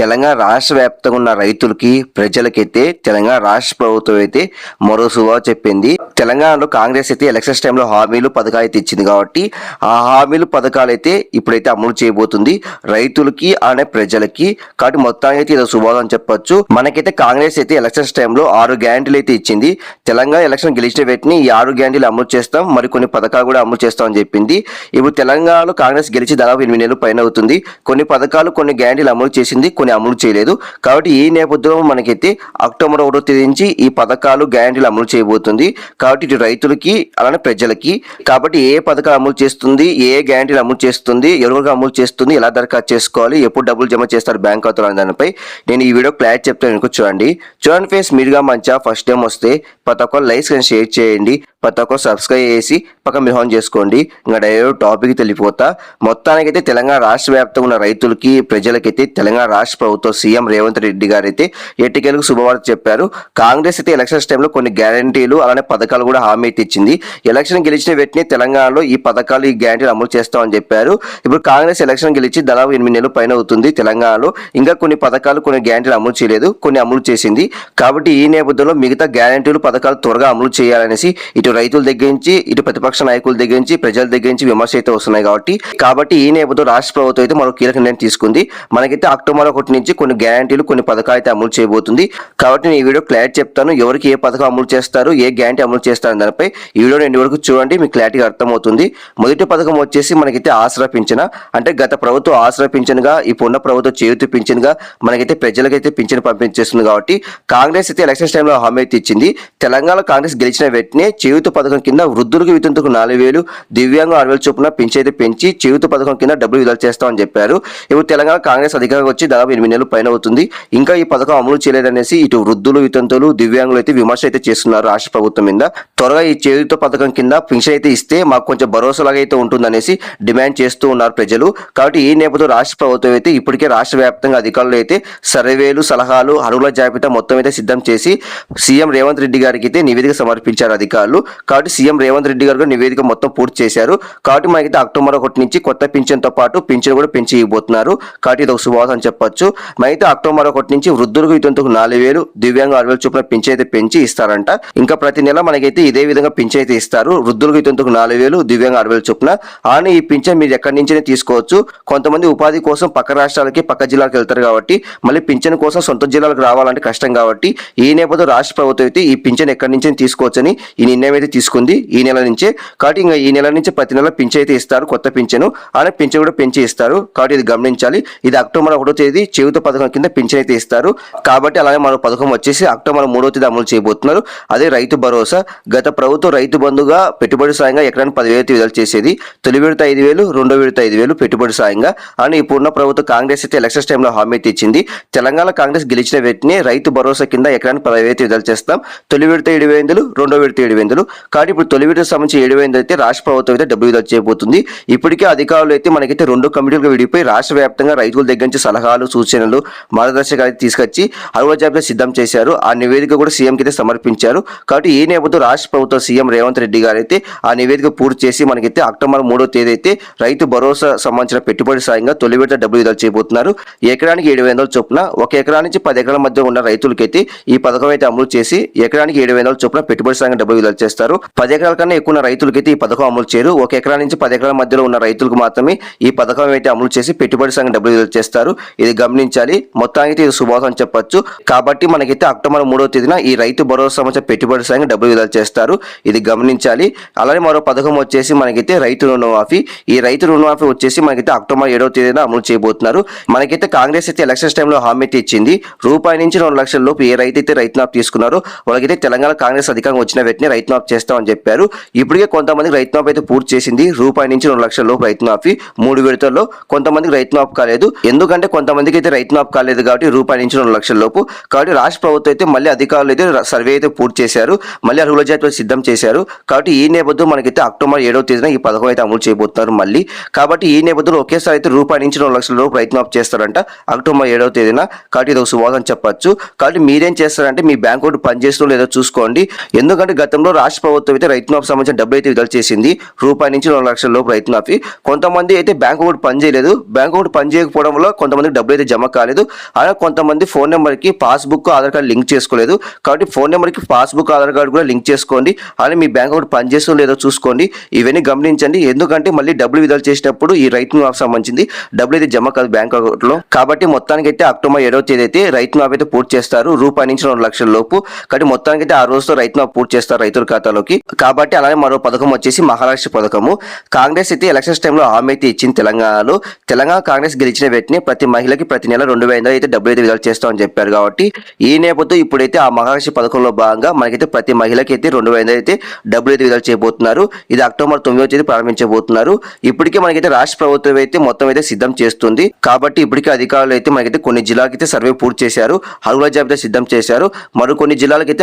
తెలంగాణ రాష్ట్ర వ్యాప్తంగా ఉన్న రైతులకి ప్రజలకైతే తెలంగాణ రాష్ట్ర ప్రభుత్వం అయితే మరో శుభ చెప్పింది. తెలంగాణలో కాంగ్రెస్ అయితే ఎలక్షన్స్ టైంలో హామీలు పథకాలు అయితే ఇచ్చింది కాబట్టి ఆ హామీలు పథకాలు అయితే ఇప్పుడైతే అమలు చేయబోతుంది. రైతులకి అనే ప్రజలకి. కాబట్టి మొత్తానికి అయితే ఇది శుభాగం చెప్పొచ్చు. మనకైతే కాంగ్రెస్ అయితే ఎలక్షన్స్ టైంలో ఆరు గ్యారంటీలు అయితే ఇచ్చింది. తెలంగాణ ఎలక్షన్ గెలిచిన వ్యక్తిని ఈ ఆరు గ్యారంటీలు అమలు చేస్తాం. మరి కొన్ని పథకాలు కూడా అమలు చేస్తామని చెప్పింది. ఇప్పుడు తెలంగాణలో కాంగ్రెస్ గెలిచి దాదాపు ఎనిమిది నెలలు పైన అవుతుంది. కొన్ని పథకాలు కొన్ని గ్యారంటీలు అమలు చేసింది. కొన్ని అమలు చేయలేదు. కాబట్టి ఈ నేపథ్యంలో మనకైతే అక్టోబర్ ఒకటో తేదీ నుంచి ఈ పథకాలు గ్యారంటీలు అమలు చేయబోతుంది. కాబట్టి ఇటు రైతులకి అలానే ప్రజలకి కాబట్టి ఏ పథకాలు అమలు చేస్తుంది ఏ గ్యారంటీలు అమలు చేస్తుంది ఎవరికి అమలు చేస్తుంది ఎలా దరఖాస్తు చేసుకోవాలి ఎప్పుడు డబ్బులు జమ చేస్తారు బ్యాంక్ ఖాతాలో అనే దానిపై నేను ఈ వీడియో క్లారిటీ చెప్తాను. చూడండి. చూడండి ఫేస్ మీరుగా మంచిగా ఫస్ట్ టైం వస్తే ప్రతి ఒక్కరు లైక్స్ కానీ షేర్ చేయండి. ప్రతి ఒక్కరు సబ్స్క్రైబ్ చేసి పక్కన మీరు ఆన్ చేసుకోండి. ఇంకా డైరెక్ట్ టాపిక్ తెలిపోతా మొత్తానికైతే తెలంగాణ రాష్ట్ర వ్యాప్తంగా ఉన్న రైతులకి ప్రజలకైతే తెలంగాణ రాష్ట్ర ప్రభుత్వం సీఎం రేవంత్ రెడ్డి గారు అయితే ఎట్టికేలకు శుభవార్త చెప్పారు. కాంగ్రెస్ అయితే ఎలక్షన్స్ టైంలో కొన్ని గ్యారంటీలు అలానే పథకాలు కూడా హామీ అయితే ఇచ్చింది. ఎలక్షన్ గెలిచిన వెంటనే తెలంగాణలో ఈ పథకాలు ఈ గ్యారంటీలు అమలు చేస్తామని చెప్పారు. ఇప్పుడు కాంగ్రెస్ ఎలక్షన్ గెలిచి దాదాపు ఎనిమిది నెలలు పైన అవుతుంది తెలంగాణలో. ఇంకా కొన్ని పథకాలు కొన్ని గ్యారంటీలు అమలు చేయలేదు కొన్ని అమలు చేసింది. కాబట్టి ఈ నేపథ్యంలో మిగతా గ్యారంటీలు పథకాలు త్వరగా అమలు చేయాలనేసి ఇటు రైతుల దగ్గర నుంచి ఇటు ప్రతిపక్ష నాయకుల దగ్గర నుంచి ప్రజల దగ్గర నుంచి విమర్శ అయితే వస్తున్నాయి కాబట్టి కాబట్టి ఈ నేపథ్యంలో రాష్ట్ర ప్రభుత్వం అయితే మరో కీలక నిర్ణయం తీసుకుంది. మనకైతే అక్టోబర్ ఒకటి నుంచి కొన్ని గ్యారంటీలు కొన్ని పథకాలు అయితే అమలు చేయబోతుంది. కాబట్టి నేను ఈ వీడియో క్లారిటీ చెప్తాను. ఎవరికి ఏ పథకం అమలు చేస్తారు ఏ గ్యారంటీ అమలు చేస్తారు దానిపై ఈ వీడియో రెండు వరకు చూడండి మీకు క్లారిటీగా అర్థమవుతుంది. మొదటి పథకం వచ్చేసి మనకైతే ఆసరా పింఛన. అంటే గత ప్రభుత్వం ఆసరా పింఛన్గా ఇప్పుడు ఉన్న ప్రభుత్వం చేయూతి పింఛన్గా మనకైతే ప్రజలకైతే పింఛన్ పంపించేస్తుంది కాబట్టి కాంగ్రెస్ అయితే ఎలక్షన్స్ టైంలో హామీ అయితే ఇచ్చింది. తెలంగాణ కాంగ్రెస్ గెలిచిన వెంటనే చేయూత పథకం కింద వృద్ధులకు వితంతుకు నాలుగు వేలు దివ్యాంగం ఆరు వేలు చొప్పున పెంచైతే పెంచి చేయూత పథకం కింద డబ్బులు విడుదల చేస్తామని చెప్పారు. ఇప్పుడు తెలంగాణ కాంగ్రెస్ అధికారం వచ్చి దాదాపు ఎనిమిది నెలలు పైన అవుతుంది. ఇంకా ఈ పథకం అమలు చేయలేదనేసి ఇటు వృద్ధులు వితంతులు దివ్యాంగులు అయితే విమర్శ అయితే చేస్తున్నారు రాష్ట్ర ప్రభుత్వం మీద. త్వరగా ఈ చేయూత పథకం కింద పెన్షన్ అయితే ఇస్తే మాకు కొంచెం భరోసాలాగా అయితే ఉంటుందనేసి డిమాండ్ చేస్తూ ఉన్నారు ప్రజలు. కాబట్టి ఈ నేపథ్యంలో రాష్ట్ర ప్రభుత్వం అయితే ఇప్పటికే రాష్ట్ర వ్యాప్తంగా అధికారులు అయితే సర్వేలు సలహాలు అర్హుల జాబితా మొత్తం అయితే సిద్ధం చేసి సీఎం రేవంత్ రెడ్డి గారికి అయితే నివేదిక సమర్పించారు అధికారులు. కాబట్టి సీఎం రేవంత్ రెడ్డి గారు నివేదిక మొత్తం పూర్తి చేశారు. కాబట్టి మనకైతే అక్టోబర్ ఒకటి నుంచి కొత్త పింఛన్తో పాటు పింఛన్ కూడా పెంచి ఇవ్వబోతున్నారు కాబట్టి ఇది ఒక శుభవార్త అని చెప్పొచ్చు. మనైతే అక్టోబర్ ఒకటి నుంచి వృద్ధులకు ఇతంతకు నాలుగు వేలు దివ్యాంగ ఆరు వేలు చొప్పున పింఛన్ అయితే పెంచి ఇస్తారంట. ఇంకా ప్రతి నెల మనకైతే ఇదే విధంగా పింఛన్ అయితే ఇస్తారు. వృద్ధులకు వితంతుకు నాలుగు వేలు దివ్యాంగ ఆరు వేలు చొప్పున. అని ఈ పింఛన్ మీరు ఎక్కడి నుంచైనా తీసుకోవచ్చు. కొంతమంది ఉపాధి కోసం పక్క రాష్ట్రాలకి పక్క జిల్లాలకు వెళ్తారు కాబట్టి మళ్ళీ పింఛన్ కోసం సొంత జిల్లాలకు రావాలంటే కష్టం కాబట్టి ఈ నేపథ్యంలో రాష్ట్ర ప్రభుత్వం అయితే ఈ పింఛన్ ఎక్కడి నుంచి తీసుకోవచ్చని ఈ నిర్ణయం అయితే తీసుకుంది. ఈ నెల నుంచే కాబట్టి ఇంకా ఈ నెల నుంచి ప్రతి నెల పింఛ అయితే ఇస్తారు. కొత్త పింఛను. అలానే పింఛన్ కూడా పెంచి ఇస్తారు. కాబట్టి ఇది గమనించాలి. ఇది అక్టోబర్ ఒకటో తేదీ చేయుత పథకం కింద పింఛన్ అయితే ఇస్తారు. కాబట్టి అలాగే మరో పథకం వచ్చేసి అక్టోబర్ మూడో తేదీ అమలు చేయబోతున్నారు. అదే రైతు భరోసా. గత ప్రభుత్వం రైతు బంధుగా పెట్టుబడి సాయంగా ఎకరానికి పదివేలు విడుదల చేసేది. తొలి విడత ఐదు వేలు రెండో విడత ఐదు వేలు పెట్టుబడి సాయంగా. అని ఇప్పుడున్న ప్రభుత్వం కాంగ్రెస్ అయితే ఎలక్షన్స్ టైంలో హామీ తెచ్చింది ఇచ్చింది. తెలంగాణ కాంగ్రెస్ గెలిచిన వెంటనే రైతు భరోసా కింద ఎకరానికి పదివేలు విడుదల చేస్తాం. తొలి విడత ఏడు వేలు రెండో విడత ఏడు వేలు. కాబట్టి ఇప్పుడు తొలి విడత సంబంధించి ఏడు వేలు అయితే రాష్ట్ర ప్రభుత్వం అయితే డబ్బు విడుదల చేయబోతుంది. ఇప్పటికే అధికారులు అయితే మనకైతే రెండు కమిటీలుగా విడిపోయి రాష్ట్ర వ్యాప్తంగా రైతుల దగ్గర నుంచి సలహాలు సూచనలు మార్గదర్శకాలు తీసుకొచ్చి అరవై జాబితా సిద్ధం చేశారు. ఆ నివేదిక కూడా సీఎంకి అయితే సమర్పించారు. కాబట్టి ఈ నేపథ్యంలో రాష్ట్ర ప్రభుత్వం సీఎం రేవంత్ రెడ్డి గారు అయితే ఆ నివేదిక పూర్తి చేసి మనకైతే అక్టోబర్ మూడో తేదీ అయితే రైతు భరోసా సంబంధించిన పెట్టుబడి సాయంగా తొలి విడత డబ్బులు విడుదల చేయబోతున్నారు. ఎకరానికి ఏడు వందల చొప్పున ఒక ఎకరా నుంచి పది ఎకరాల మధ్య ఉన్న రైతులకైతే ఈ పథకం అయితే అమలు చేసి ఎకరానికి ఏడు వందల చొప్పున పెట్టుబడి సాయంగా డబ్బులు విడుదల చేస్తారు. పది ఎకరాల కన్నా ఎక్కువ ఉన్న రైతులకైతే ఈ పథకం అమలు చేయరు. ఒక ఎకరా నుంచి పది ఎకరాల మధ్యలో ఉన్న రైతులకు మాత్రమే ఈ పథకం అయితే అమలు చేసి పెట్టుబడి సంఘం డబ్బులు విడుదల చేస్తారు. ఇది గమనించాలి. మొత్తానికి ఇది శుభాసం అని చెప్పొచ్చు. కాబట్టి మనకైతే అక్టోబర్ మూడో తేదీన ఈ రైతు భరోసా సంబంధించిన పెట్టుబడి సంఘం డబ్బులు విడుదల చేస్తారు. ఇది గమనించాలి. అలానే మరో పథకం వచ్చేసి మనకైతే రైతు రుణమాఫీ. ఈ రైతు రుణమాఫీ వచ్చేసి మనకైతే అక్టోబర్ ఏడవ తేదీన అమలు చేయబోతున్నారు. మనకైతే కాంగ్రెస్ అయితే ఎలక్షన్స్ టైంలో హామీ అయితే ఇచ్చింది. రూపాయి నుంచి రెండు లక్షల లోపు ఏ రైతు అయితే రైతునాఫ్ తీసుకున్నారో వాళ్ళకైతే తెలంగాణ కాంగ్రెస్ అధికారం వచ్చిన వెంటనే రైతు మాఫ్ చేస్తామని చెప్పారు. ఇప్పటికే కొంతమంది రైతు మాఫ్ అయితే పూర్తి చేసింది. రూపాయి నుంచి రెండు లక్షల లోపు రైతు మాఫీ మూడు విడతల్లో కొంతమందికి రైతు మాఫ్ కాలేదు. ఎందుకంటే కొంతమందికి అయితే రైతు మాఫ్ కాలేదు కాబట్టి రూపాయి నుంచి రెండు లక్షల లోపు. కాబట్టి రాష్ట్ర ప్రభుత్వం అయితే మళ్ళీ అధికారులు అయితే సర్వే అయితే పూర్తి చేశారు. మళ్ళీ అర్హుల జాబితా సిద్ధం చేశారు. కాబట్టి ఈ నేపథ్యం మనకైతే అక్టోబర్ ఏడవ తేదీన ఈ పథకం అయితే అమలు చేయబోతున్నారు మళ్ళీ. కాబట్టి ఈ నేపథ్యంలో ఒకేసారి అయితే రూపాయి నుంచి రెండు లక్షల లోపు రైతు మాఫ్ చేస్తారంట అక్టోబర్ ఏడవ తేదీన. కాబట్టి ఇది ఒక సువాదం చెప్పచ్చు. కాబట్టి మీరేం చేస్తారంటే మీ బ్యాంక్ అకౌంట్ పనిచేస్తుందో లేదో చూసుకోండి. ఎందుకంటే గతంలో రాష్ట్ర రాష్ట్ర ప్రభుత్వం అయితే రైతు మాఫీ సంబంధించిన డబ్బులు అయితే విడుదల చేసింది. రూపాయి నుంచి రెండు లక్షల లోపు రైతు మాఫీ. కొంతమంది అయితే బ్యాంక్ అకౌంట్ పని చేయలేదు. బ్యాంక్ అకౌంట్ పని చేయకపోవడం వల్ల కొంతమందికి డబ్బులు అయితే జమ కాలేదు. అలా కొంతమంది ఫోన్ నెంబర్కి పాస్బుక్ ఆధార్ కార్డు లింక్ చేసుకోలేదు. కాబట్టి ఫోన్ నెంబర్కి పాస్బుక్ ఆధార్ కార్డు కూడా లింక్ చేసుకోండి. అలాగే మీ బ్యాంక్ అకౌంట్ పనిచేస్తుందో లేదో చూసుకోండి. ఇవన్నీ గమనించండి. ఎందుకంటే మళ్ళీ డబ్బులు విడుదల చేసినప్పుడు ఈ రైతు మాఫీ సంబంధించింది డబ్బులు అయితే జమ కాదు బ్యాంక్ అకౌంట్లో కాబట్టి మొత్తానికి అయితే అక్టోబర్ ఏడవ తేదీ అయితే రైతు మాఫీ అయితే పూర్తి చేస్తారు. రూపాయి నుంచి రెండు లక్షల లోపు. కాబట్టి మొత్తానికి అయితే ఆ రోజుతో రైతు మాఫీ పూర్తి చేస్తారు రైతులు ఖాతాలోకి. కాబట్టి అలాగే మరో పథకం వచ్చేసి మహారాష్ట్ర పథకము. కాంగ్రెస్ అయితే ఎలక్షన్స్ టైంలో హామీ అయితే ఇచ్చింది తెలంగాణలో. తెలంగాణ కాంగ్రెస్ గెలిచిన వెంటనే ప్రతి మహిళకి ప్రతి నెల రెండు వేల అయితే డబ్బులు అయితే విడుదల చేస్తామని చెప్పారు కాబట్టి ఈ నేపథ్యంలో ఇప్పుడైతే ఆ మహారాష్ట్ర పథకంలో భాగంగా మనకైతే ప్రతి మహిళకి అయితే రెండు వేల అయితే డబ్బులు అయితే విడుదల చేయబోతున్నారు. ఇది అక్టోబర్ తొమ్మిదో తేదీ ప్రారంభించబోతున్నారు. ఇప్పటికే మనకైతే రాష్ట్ర ప్రభుత్వం అయితే మొత్తం అయితే సిద్ధం చేస్తుంది. కాబట్టి ఇప్పటికే అధికారులు అయితే మనకైతే కొన్ని జిల్లాలకి అయితే సర్వే పూర్తి చేశారు. అరుగుల జాబితా సిద్ధం చేశారు. మరి కొన్ని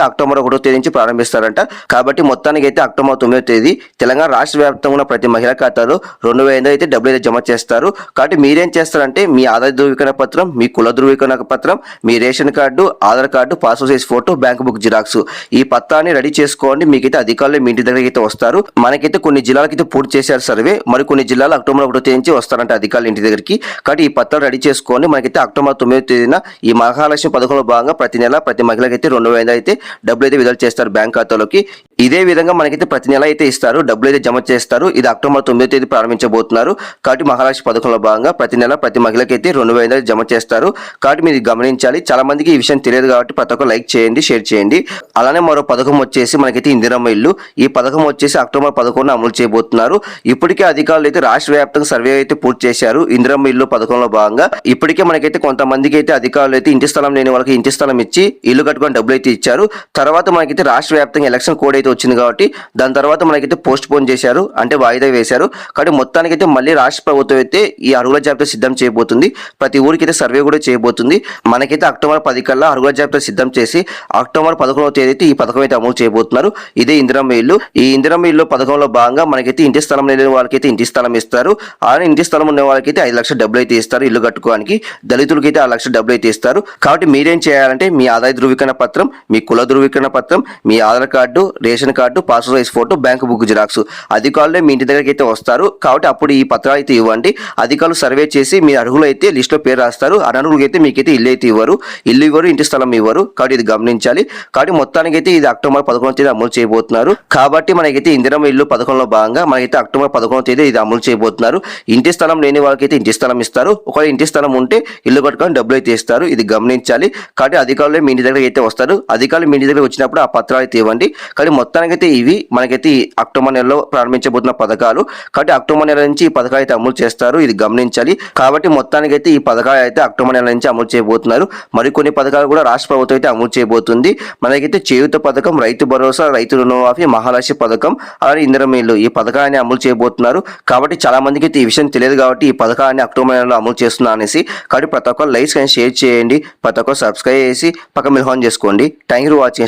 అక్టోబర్ ఒకటో తేదీ నుంచి ప్రారంభిస్తారంట. కాబట్టి కాబట్టి మొత్తానికి అయితే అక్టోబర్ తొమ్మిదో తేదీ తెలంగాణ రాష్ట్ర వ్యాప్తంగా ఉన్న ప్రతి మహిళా ఖాతాలో రెండు వేల అయితే డబ్బులు అయితే జమ చేస్తారు. కాబట్టి మీరేం చేస్తారంటే మీ ఆదాయ ధృవీకరణ పత్రం మీ కుల ధృవీకరణ పత్రం మీ ration card Aadhaar card passport size photo bank book xerox. ఈ పత్రాన్ని రెడీ చేసుకోండి. మీకైతే అధికారులు మీ ఇంటి దగ్గరికి అయితే వస్తారు. మనకైతే కొన్ని జిల్లాలకైతే పూర్తి చేశారు సర్వే. మరి కొన్ని జిల్లాలు అక్టోబర్ ఒకటో తేదీ నుంచి వస్తారంట అధికారులు ఇంటి దగ్గరికి. కాబట్టి ఈ పత్రాలు రెడీ చేసుకోండి. మనకైతే అక్టోబర్ తొమ్మిదో తేదీన ఈ మహాలక్ష్మి పథకంలో భాగంగా ప్రతి నెల ప్రతి మహిళకైతే రెండు వేల అయితే డబ్బులు అయితే విడుదల చేస్తారు బ్యాంక్ ఖాతాలోకి. ఇదే విధంగా మనకైతే ప్రతి నెల అయితే ఇస్తారు. డబ్బులు అయితే జమ చేస్తారు. ఇది అక్టోబర్ తొమ్మిదో తేదీ ప్రారంభించబోతున్నారు. కాబట్టి మహారాష్ట్ర పథకంలో భాగంగా ప్రతి నెల ప్రతి మహిళకైతే రెండు వేల జమ చేస్తారు. కాబట్టి మీరు గమనించాలి. చాలా మందికి ఈ విషయం తెలియదు కాబట్టి ప్రతి ఒక్క లైక్ చేయండి షేర్ చేయండి. అలానే మరో పథకం వచ్చేసి మనకైతే ఇందిరమ్మ ఇల్లు. ఈ పథకం వచ్చేసి అక్టోబర్ పదకొండున అమలు చేయబోతున్నారు. ఇప్పటికే అధికారులు అయితే రాష్ట్ర వ్యాప్తంగా సర్వే అయితే పూర్తి చేశారు. ఇందిరమ్మ ఇల్లు పథకంలో భాగంగా ఇప్పటికే మనకైతే కొంతమందికి అయితే అధికారులు అయితే ఇంటి స్థలం లేని వాళ్ళకి ఇంటి స్థలం ఇచ్చి ఇల్లు కట్టుకొని డబ్బులు అయితే ఇచ్చారు. తర్వాత మనకైతే రాష్ట్ర వ్యాప్తంగా ఎలక్షన్ కోడ్ అయితే వచ్చింది కాబట్టి దాని తర్వాత మనకైతే పోస్ట్ పోన్ చేశారు అంటే వాయిదా వేశారు. కాబట్టి మొత్తానికి అయితే మళ్ళీ రాష్ట్ర ప్రభుత్వం అయితే ఈ అరుగుల జాబితా సిద్ధం చేయబోతుంది. ప్రతి ఊరికి అయితే సర్వే కూడా చేయబోతుంది. మనకైతే అక్టోబర్ పది కల్లా అరుగుల జాబితా సిద్ధం చేసి అక్టోబర్ పదకొండవ తేదీ అయితే ఈ పథకం అయితే అమలు చేయబోతున్నారు. ఇదే ఇందిరమ్మ ఇల్లు ఈ ఇందిరమ్మ ఇల్లు పథకంలో భాగంగా మనకైతే ఇంటి స్థలం లేని వాళ్ళకైతే ఇంటి స్థలం ఇస్తారు. అలానే ఇంటి స్థలం ఉన్న వాళ్ళకైతే ఐదు లక్షల డబ్బులు అయితే ఇస్తారు ఇల్లు కట్టుకోవడానికి. దళితులకైతే ఆ లక్ష డబ్బులు అయితే ఇస్తారు. కాబట్టి మీరేం చేయాలంటే మీ ఆదాయ ధృవీకరణ పత్రం మీ కుల ధృవీకరణ పత్రం మీ Aadhaar card ration ration card passport size photo bank book xerox. అధికారులే మీ ఇంటి దగ్గరికి అయితే వస్తారు. కాబట్టి అప్పుడు ఈ పత్రాలు అయితే ఇవ్వండి. అధికారులు సర్వే చేసి మీ అర్హులు అయితే లిస్టులో పేరు రాస్తారు. అనర్హులకి అయితే మీకైతే ఇల్లు అయితే ఇవ్వరు. ఇల్లు ఇవ్వరు ఇంటి స్థలం ఇవ్వరు. కాబట్టి ఇది గమనించాలి. కాబట్టి మొత్తానికి అయితే ఇది అక్టోబర్ పదకొండవ తేదీ అమలు చేయబోతున్నారు. కాబట్టి మనకైతే ఇందిరమ్మ ఇల్లు పథకంలో భాగంగా మనకైతే అక్టోబర్ పదకొండవ తేదీ ఇది అమలు చేయబోతున్నారు. ఇంటి స్థలం లేని వాళ్ళకైతే ఇంటి స్థలం ఇస్తారు. ఒకవేళ ఇంటి స్థలం ఉంటే ఇల్లు కట్టుకొని డబ్బులు అయితే ఇస్తారు. ఇది గమనించాలి. కాబట్టి అధికారులు మీ ఇంటి దగ్గరికి అయితే వస్తారు. అధికారులు మీ ఇంటి దగ్గర వచ్చినప్పుడు ఆ పత్రాలు అయితే ఇవ్వండి. కానీ మొత్తానికైతే ఇవి మనకైతే అక్టోబర్ నెలలో ప్రారంభించబోతున్న పథకాలు. కాబట్టి అక్టోబర్ నెల నుంచి ఈ పథకాలు అయితే అమలు చేస్తారు. ఇది గమనించాలి. కాబట్టి మొత్తానికైతే ఈ పథకాలు అయితే అక్టోబర్ నెల నుంచి అమలు చేయబోతున్నారు. మరికొన్ని పథకాలు కూడా రాష్ట్ర ప్రభుత్వం అయితే అమలు చేయబోతుంది. మనకైతే చేయూత పథకం రైతు భరోసా రైతు రుణమాఫీ మహాలక్ష్మి పథకం అలాగే ఇందిరమీళ్ళు ఈ పథకాన్ని అమలు చేయబోతున్నారు. కాబట్టి చాలా మందికి అయితే ఈ విషయం తెలియదు కాబట్టి ఈ పథకాన్ని అక్టోబర్ నెలలో అమలు చేస్తున్నా అనేసి. కాబట్టి ప్రతి ఒక్కరు లైక్స్ కానీ షేర్ చేయండి. ప్రతి ఒక్కరు సబ్స్క్రైబ్ చేసి పక్క మిల్హాన్ చేసుకోండి. Thank you for watching.